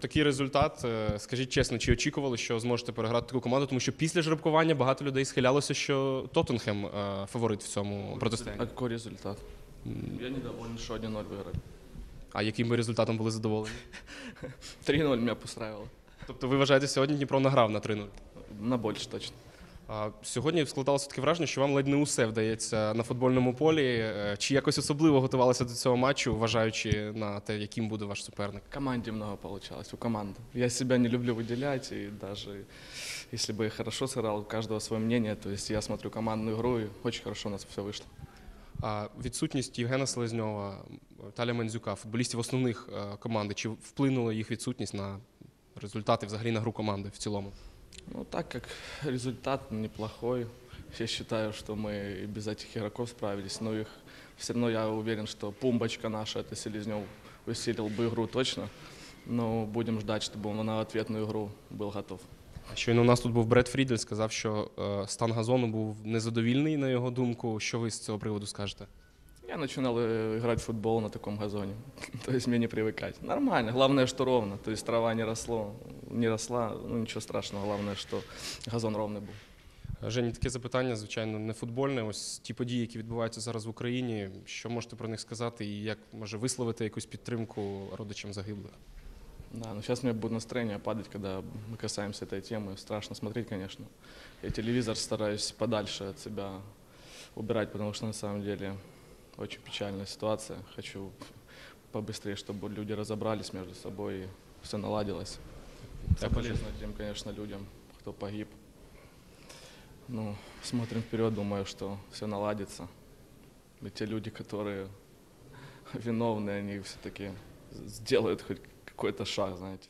Такий результат. е, Скажіть чесно, чи очікували, що зможете переграти таку команду? Тому що після жеребкування багато людей схилялося, що Тоттенхем е, фаворит в цьому А протистоянні. какой результат? Я недоволен, що 1-0 виграли. А яким би результатом були задоволені? 3-0 мене поставило. Тобто ви вважаєте, сьогодні Дніпро награв на 3-0? На больше точно. А сьогодні складалося таке враження, що вам ледь не усе вдається на футбольному полі. Е, Чи якось особливо готувалися до цього матчу, вважаючи на те, яким буде ваш суперник? Команде много получалось, у команды. Я себя не люблю выделять, и даже если бы я хорошо сыграл, у каждого свое мнение. То есть я смотрю командную игру, и очень хорошо у нас все вышло. А відсутність Євгена Селезньова, Таля Мандзюка, футболістів основних е, команди, чи вплинула їх відсутність на результати, взагалі на гру команди в цілому? Ну, так как результат неплохой, я считаю, что мы и без этих игроков справились, но их все равно я уверен, что пумбочка наша, это Селезнев, усилил бы игру точно. Но будем ждать, чтобы он на ответную игру был готов. Щойно у нас тут був Бред Фрідель, сказав, що е, стан газону був незадовільний, на його думку. Що ви з цього приводу скажете? Я начинал э, играть в футбол на таком газоне. То есть мне не привыкать. Нормально. Главное, что ровно. То есть трава не росло, не росла. Ну ничего страшного. Главное, что газон ровный был. Жені, таке запитання, звичайно, не футбольне. Ось ті події, які відбуваються зараз в Україні. Що можете про них сказати, і як може висловити якусь підтримку родичам загиблих? Да, но сейчас у меня будет настроение падать, когда мы касаемся этой темы. Страшно смотреть, конечно. Я телевизор стараюсь подальше от себя убирать, потому что на самом деле очень печальная ситуация. Хочу побыстрее, чтобы люди разобрались между собой и все наладилось. Соболезную тем, конечно, людям, кто погиб. Ну, смотрим вперед, думаю, что все наладится. И те люди, которые виновны, они все-таки сделают хоть какой-то шаг, знаете.